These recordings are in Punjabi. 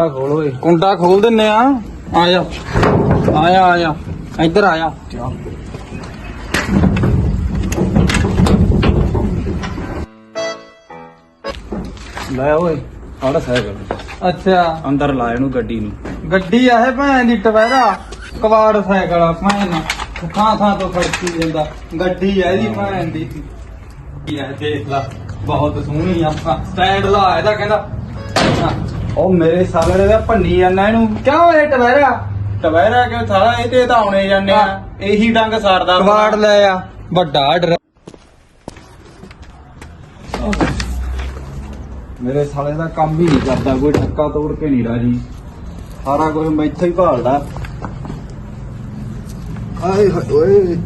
ਆ ਖੋਲ ਓਏ। ਕੁੰਡਾ ਖੋਲ ਦਿੰਨੇ ਆ। ਆ ਜਾ। ਆ ਜਾ ਆ ਜਾ। ਇੱਧਰ ਆ ਜਾ। ਲੈ ਓਏ ਆੜਾ ਸਾਈਕਲ। ਅੱਛਾ। ਅੰਦਰ ਲਾ ਇਹਨੂੰ ਗੱਡੀ ਨੂੰ। ਗੱਡੀ ਆ ਇਹ ਭੈਣ ਦੀ ਟਵੈਰਾ। ਕਵਾੜ ਸਾਈਕਲ ਆ ਭੈਣ ਥਾਂ ਥਾਂ ਤੋਂ ਖੜਕੀ ਜਾਂਦਾ। ਗੱਡੀ ਆ ਇਹਦੀ ਭੈਣ ਦੀ। ਆ ਦੇਖ ਲਾ ਬਹੁਤ ਸੋਹਣੀ ਆ। ਸਟੈਂਡ ਲਾ ਇਹਦਾ ਕਹਿੰਦਾ। ਉਹ ਮੇਰੇ ਸਾਲੇ ਦਾ ਭੰਨੀ ਜਾਂਦਾ ਇਹਨੂੰ। ਕਿਉਂ ਇਹ ਟਵੈਰਾ ਟਵੈਰਾ ਕਿਉਂ ਸਾਲਾ ਇਹ ਤੇ ਤਾਂ ਆਉਣੇ ਜਾਂਦੇ ਆ। ਇਹੀ ਡੰਗ ਸਾਰਦਾ ਕਵਾੜ ਲੈ ਆ। ਵੱਡਾ ਡਰ। ਮੇਰੇ ਸਾਲੇ ਦਾ ਕੰਮ ਹੀ ਨਹੀਂ ਕਰਦਾ। ਕੋਈ ਠੱਕਾ ਤੋੜ ਕੇ ਨਹੀਂ ਰਾਜੀ। ਸਾਰਾ ਕੁਝ ਮੈਥੋਂ ਹੀ ਭਾਲਦਾ। ਆਏ ਹੋਏ ਓਏ।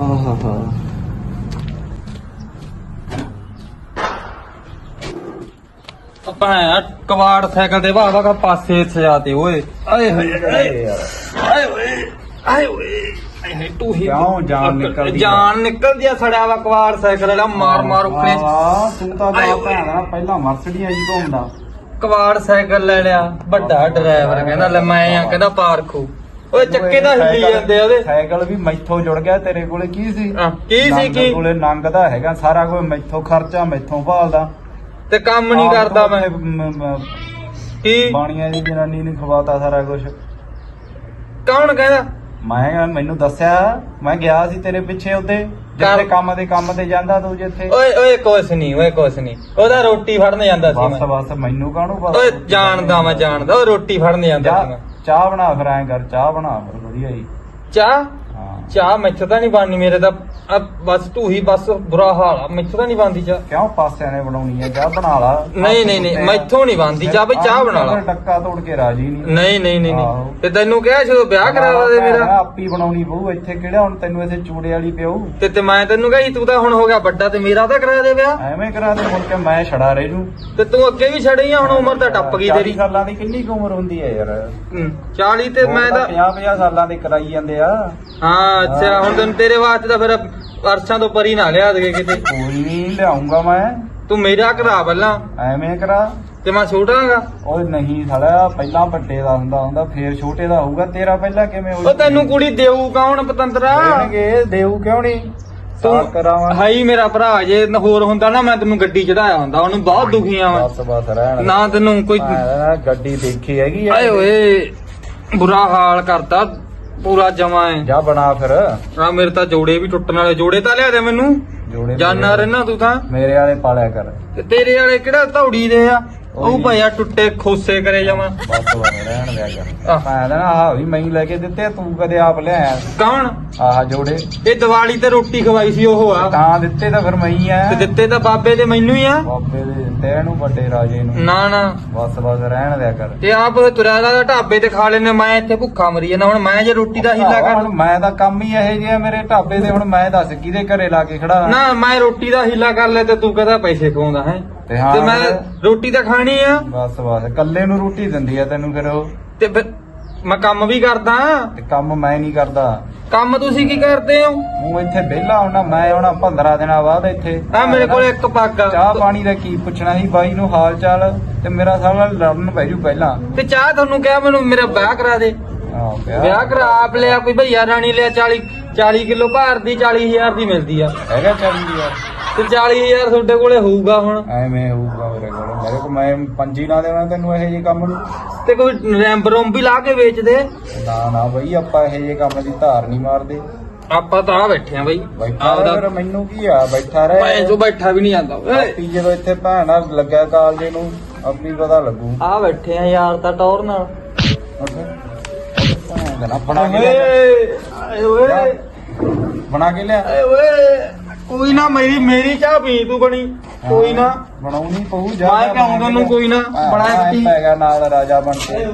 ਆਹਾ ਹਾ। ਭੈਣ ਕਵਾੜ ਸਾਈਕਲ ਦੇ ਵਾਹ ਵਾਹ ਪਾਸੇ ਸਜਾਤੇ ਓਏ। ਆਏ ਹੋਏ ਆਏ ਆਏ ਓਏ ਆਏ ਓਏ ਆਏ ਹੋਏ। ਤੂੰ ਹੀ ਕਿਉਂ ਜਾਨ ਨਿਕਲਦੀ ਆ? ਜਾਨ ਨਿਕਲਦੀ ਆ ਸੜਿਆ ਵਾ ਕਵਾੜ ਸਾਈਕਲ ਵਾਲਾ ਮਾਰ ਮਾਰ ਉੱਪਰੇ। ਤੂੰ ਤਾਂ ਆਏ ਬਾਪ ਓਏ। ਭੈਣ ਦਾ ਪਹਿਲਾਂ ਮਰਸਡੀਆਂ ਜੀ ਘੁੰਮਦਾ ਕਵਾੜ ਸਾਈਕਲ ਲੈ ਲਿਆ ਵੱਡਾ ਡਰਾਈਵਰ ਕਹਿੰਦਾ ਲੈ ਮੈਂ ਆ ਕਹਿੰਦਾ ਪਾਰਖੂ। ਓਏ ਚੱਕੇ ਦਾ ਹਿੱਲੀ ਸਾਈਕਲ- ਜਾਂਦੇ ਆ ਉਹਦੇ। ਸਾਈਕਲ ਵੀ ਮੈਥੋਂ ਜੁੜ ਗਿਆ ਤੇਰੇ ਕੋਲੇ ਕੀ ਸੀ? ਕੀ ਸੀ ਨੰਗ ਕੀ? ਕੋਲੇ ਨੰਗ ਦਾ ਹੈਗਾ ਸਾਰਾ ਕੁਝ ਮੈਥੋਂ ਖਰਚਾ ਮੈਥੋਂ ਭਾਲਦਾ। ਤੇ ਕੰਮ ਨਹੀਂ ਕਰਦਾ ਮੈਂ। ਕੀ? ਬਾਣੀਆਂ ਦੀ ਜਨਾਨੀ ਨੂੰ ਖਵਾਤਾ ਸਾਰਾ ਕੁਝ ਕੌਣ ਕਹਿੰਦਾ? ਮੈਂ ਕਿਹਾ ਮੈਨੂੰ ਦੱਸਿਆ ਮੈਂ ਗਿਆ ਸੀ ਤੇਰੇ ਪਿੱਛੇ ਉੱਤੇ ਜਿੱਥੇ ਕੰਮ ਦੇ ਕੰਮ ਤੇ ਜਾਂਦਾ ਤੂੰ ਜਿੱਥੇ। ਓਏ ਓਏ ਕੁਛ ਨਹੀਂ ਓਏ ਕੁਛ ਨਹੀਂ। ਉਹਦਾ ਰੋਟੀ ਫੜਨ ਜਾਂਦਾ ਸੀ ਬਸ ਮੈਂ। ਬਸ ਮੈਨੂੰ ਕਾਹਨੂੰ ਪਤਾ? ਓਏ ਜਾਣਦਾ ਮੈਂ ਜਾਣਦਾ। ਉਹ ਰੋਟੀ ਫੜਨ ਜਾਂਦਾ ਸੀ ਚਾਹ ਮੈਂ। ਚਾਹ ਬਣਾ ਫਿਰ ਐਂ ਕਰ ਚਾਹ ਬਣਾ ਫਿਰ ਵਧੀਆ ਜੀ। ਚਾਹ? ਚਾਹ ਮੈਥੋਂ ਤਾਂ ਨਹੀਂ ਬਣਨੀ ਮੇਰੇ ਤਾਂ ਆਹ ਬਸ ਤੂੰ ਹੀ ਬਸ ਬੁਰਾ ਹਾਲ ਆ ਮੈਥੋਂ ਤਾਂ ਨਹੀਂ ਬਣਦੀ ਚਾਹ। ਕਿਉਂ ਪਾਸਿਆਂ ਨੇ ਬਣਾਉਣੀ ਹੈ ਚਾਹ ਬਣਾ ਲਾ। ਨਹੀਂ ਨਹੀਂ ਨਹੀਂ ਮੈਥੋਂ ਨਹੀਂ ਬਣਦੀ। ਚਾਹ ਬਈ ਚਾਹ ਬਣਾ ਲਾ। ਟੱਕਾ ਤੋੜ ਕੇ ਰਾਜੀ ਨਹੀਂ। ਨਹੀਂ ਨਹੀਂ ਨਹੀਂ। ਤੇ ਤੈਨੂੰ ਕਿਹਾ ਜਦੋਂ ਵਿਆਹ ਕਰਾਵਾ ਦੇ ਮੇਰਾ। ਆਪੀ ਬਣਾਉਣੀ ਪਊ ਇੱਥੇ ਕਿਹੜਾ ਹੁਣ ਤੈਨੂੰ ਇੱਥੇ ਚੂੜੇ ਵਾਲੀ ਪਿਓ? ਤੇ ਤੇ ਮੈਂ ਤੈਨੂੰ ਕਹੀ ਤੂੰ ਤਾਂ ਹੁਣ ਹੋ ਗਿਆ ਵੱਡਾ ਤੇ ਮੇਰਾ ਤਾਂ ਕਰਾ ਦੇ ਵਿਆਹ। ਐਵੇਂ ਕਰਾ ਦੇ ਹੁਣ ਕਿ ਮੈਂ ਛੜਾ ਰਹਿ ਜੂ। ਤੇ ਤੂੰ ਅੱਗੇ ਵੀ ਛੜੀ ਆ ਹੁਣ ਉਮਰ ਤਾਂ ਟੱਪ ਗਈ 40 ਤੇਰੀ ਸਾਲਾਂ ਦੀ ਕਿੰਨੀ ਕੁ ਉਮਰ ਹੁੰਦੀ ਹੈ ਯਾਰ? ਹੂੰ, 40 ਤੇ ਮੈਂ ਤਾਂ 50 50 ਸਾਲਾਂ ਦੇ ਕਰਾਈ ਜਾਂਦੇ ਆ। ਹਾਂ ਅੱਛਾ ਹੁਣ ਤੈਨੂੰ ਤੇਰੇ ਵਾਸਤੇ ਤਾਂ ਫਿਰ ਅਰਸ਼ਾਂ ਤੋਂ ਪਰੀ ਨਾ ਲਿਆ ਦੇ ਕਿਤੇ। ਕੋਈ ਨਹੀਂ ਲਿਆਉਂਗਾ ਮੈਂ। ਤੂੰ ਮੇਰਾ ਕਰਾ ਪਹਿਲਾਂ। ਐਵੇਂ ਕਰਾ। ਤੇ ਮੈਂ ਛੋਟਾਂਗਾ ਓਏ ਨਹੀਂ ਸਾਲਾ ਪਹਿਲਾਂ ਵੱਡੇ ਦਾ ਹੁੰਦਾ ਹੁੰਦਾ ਫੇਰ ਛੋਟੇ ਦਾ ਹੋਊਗਾ। ਤੇਰਾ ਪਹਿਲਾਂ ਕਿਵੇਂ ਹੋਊ? ਉਹ ਤੈਨੂੰ ਕੁੜੀ ਦੇਊ ਕੌਣ ਪਤੰਦਰਾ? ਦੇਣਗੇ ਦੇਊ ਕਿਉਂ ਨਹੀਂ ਤੂੰ ਕਰਾਵਾਂ ਹਾਈ ਮੇਰਾ ਭਰਾ ਜੇ ਹੋਰ ਹੁੰਦਾ ਨਾ ਮੈਂ ਤੈਨੂੰ ਗੱਡੀ ਚੜਾਇਆ ਹੁੰਦਾ ਉਹਨੂੰ ਬਹੁਤ ਦੁਖੀਆਂ ਵਾ। ਬਸ ਬਸ ਰਹਿਣ ਨਾ ਤੈਨੂੰ ਕੋਈ ਗੱਡੀ ਦੇਖੀ ਹੈਗੀ ਆ। ਆਏ ਓਏ ਬੁਰਾ ਹਾਲ ਕਰਤਾ। ਪੂਰਾ ਜਮਾ ਹੈ। ਜਾ ਬਣਾ ਫਿਰ। ਆ ਮੇਰੇ ਤਾਂ ਜੋੜੇ ਵੀ ਟੁੱਟਣ ਵਾਲੇ ਜੋੜੇ ਤਾਂ ਲਿਆ ਦੇ ਮੈਨੂੰ। ਜੋੜੇ ਜਾਨਾ ਰਹਿਣਾ ਤੂੰ ਤਾਂ। ਮੇਰੇ ਵਾਲੇ ਪਾਲਿਆ ਕਰ। ਤੇ ਤੇਰੇ ਵਾਲੇ ਕਿਹੜਾ ਧੌੜੀ ਦੇ ਆ? ਉਹ ਭਈਆ ਟੁੱਟੇ ਖੋਸੇ ਕਰੇ ਜਮਾ। ਬਸ ਬਸ ਰਹਿਣ ਦਿਆ ਕਰ ਆਹ। ਮੈਂ ਤਾਂ ਆਹ ਵੀ ਮੈਂ ਹੀ ਲੈ ਕੇ ਦਿੱਤੇ ਤੂੰ ਕਦੇ ਆਪ ਲਿਆਇਆ ਕੌਣ? ਆਹ ਜੋੜੇ। ਇਹ ਦੀਵਾਲੀ ਤੇ ਰੋਟੀ ਖਵਾਈ ਸੀ ਉਹ ਆ। ਤਾਂ ਦਿੱਤੇ ਤਾਂ ਫਿਰ ਮੈਂ ਹੀ ਆ। ਤੇ ਦਿੱਤੇ ਤਾਂ ਬਾਬੇ ਤੇ ਮੈਨੂੰ ਹੀ ਆ। ਬਾਬੇ ਦੇ ਦਿੱਤੇ ਇਹਨੂੰ ਵੱਡੇ ਰਾਜੇ ਨੂੰ। ਨਾ ਨਾ। ਬਸ ਬਸ ਰਹਿਣ ਦਿਆ ਕਰ। ਤੇ ਆਪ ਤੁਰਿਆ ਦਾ ਢਾਬੇ ਤੇ ਖਾ ਲੈਨੇ ਮੈਂ ਇੱਥੇ ਭੁੱਖਾ ਮਰੀ ਜਾਂਦਾ ਹੁਣ ਮੈਂ ਜੇ ਰੋਟੀ ਦਾ ਹੀਲਾ ਕਰ ਹੁਣ ਮੈਂ ਤਾਂ ਕੰਮ ਹੀ ਇਹ ਜਿਹਾ ਮੇਰੇ ਢਾਬੇ ਦੇ ਹੁਣ ਮੈਂ ਦੱਸ ਕਿਹਦੇ ਘਰੇ ਲਾ ਕੇ ਖੜਾ ਨਾ ਮੈਂ ਰੋਟੀ ਦਾ ਹੀਲਾ ਕਰ ਲੈ ਤੇ ਤੂੰ ਕਹਦਾ ਪੈਸੇ ਖਵਾਉਂਦਾ ਹੈ? ਤੇ ਹਾਂ ਤੇ ਮੈਂ? ਰੋਟੀ ਤਾਂ ਖਾਣੀ ਆ। ਬਸ ਬਸ। ਇਕੱਲੇ ਨੂੰ ਰੋਟੀ ਦਿੰਦੀ ਆ ਤੈਨੂੰ ਫਿਰ ਉਹ। ਤੇ ਫਿਰ ਮੈਂ ਕੰਮ ਵੀ ਕਰਦਾ। ਤੇ ਕੰਮ ਮੈਂ ਨਹੀਂ ਕਰਦਾ। ਕੰਮ ਤੁਸੀਂ ਕੀ ਕਰਦੇ ਹੋ? ਤੂੰ ਇੱਥੇ ਵਿਹਲਾ ਹੋਣਾ ਮੈਂ ਹੋਣਾ 15 ਦਿਨਾਂ ਬਾਅਦ ਇੱਥੇ। ਆ ਮੇਰੇ ਕੋਲ ਇੱਕ ਪੱਗ। ਆ ਚਾਹ ਪਾਣੀ ਦਾ ਕੀ ਪੁੱਛਣਾ ਸੀ? ਬਾਈ ਨੂੰ ਹਾਲ ਚਾਲ ਤੇ ਮੇਰਾ ਸਾਲਾ ਲੜਨ ਪੈ ਜੂ ਪਹਿਲਾਂ। ਤੇ ਚਾਹ ਤੁਹਾਨੂੰ ਕਿਹਾ ਮੈਨੂੰ ਮੇਰਾ ਵਿਆਹ ਕਰਾ ਦੇ। ਆਹ ਵਿਆਹ ਕਰਾ ਆਪ ਲਿਆ ਕੋਈ ਭਈਆ ਰਾਣੀ ਲਿਆ 40 40 ਕਿਲੋ ਭਾਰ ਦੀ 40000 ਦੀ ਮਿਲਦੀ ਆ। ਹੈਗਾ ਚੱਲਦੀ ਯਾਰ ਤੇ 40000 ਤੁਹਾਡੇ ਕੋਲੇ ਹੋਊਗਾ ਹੁਣ। ਐਵੇਂ ਹੋਊਗਾ ਮੇਰੇ ਕੋਲ। ਮੇਰੇ ਕੋਲ ਮੈਂ ਪੰਜੀ ਨਾ ਦੇਵਾਂ ਤੈਨੂੰ ਇਹੋ ਜਿਹੇ ਕੰਮ ਨੂੰ। ਤੇ ਕੋਈ ਰੋਮ ਵੀ ਲਾ ਕੇ ਵੇਚ ਦੇ। ਨਾ ਨਾ ਬਈ ਆਪਾਂ ਇਹੋ ਜਿਹੇ ਕੰਮ ਦੀ ਧਾਰ ਨਹੀਂ ਮਾਰਦੇ। ਆਪਾਂ ਤਾਂ ਆ ਬੈਠੇ ਆ ਬਈ। ਬੈਠਾ ਰਹਿ ਫਿਰ ਮੈਨੂੰ ਕੀ ਆ? ਬੈਠਾ ਰਹਿ। ਜੋ ਬੈਠਾ ਵੀ ਨਹੀਂ ਜਾਂਦਾ ਓਏ। ਆਪੀ ਜਦੋਂ ਇੱਥੇ ਭੈਣਾ ਲੱਗਿਆ ਕਾਲਜੇ ਨੂੰ ਆਪਣੀ ਪਤਾ ਲੱਗੂ। ਆ ਬੈਠੇ ਆ ਯਾਰ ਤਾਂ ਟੌਰ ਨਾਲ। ਭੈਣ ਦਾ ਬਣਾ ਕੇ ਲਿਆ। ਓਏ ਆਏ ਓਏ। ਬਣਾ ਕੇ ਲਿਆ। ਆਏ ਓਏ। ਕੋਈ ਨਾ ਮੇਰੀ ਮੇਰੀ ਚਾਹ ਪੀ ਤੂੰ ਬਣੀ। ਕੋਈ ਨਾ। ਬਣਾਉਣੀ ਪਊ ਮੈਂ ਕਿਹਾ ਤੁਹਾਨੂੰ ਕੋਈ ਨਾ ਬਣਾ ਪੀ। ਪੈਗਾ ਨਾਲ ਰਾਜਾ ਬਣ ਕੇ।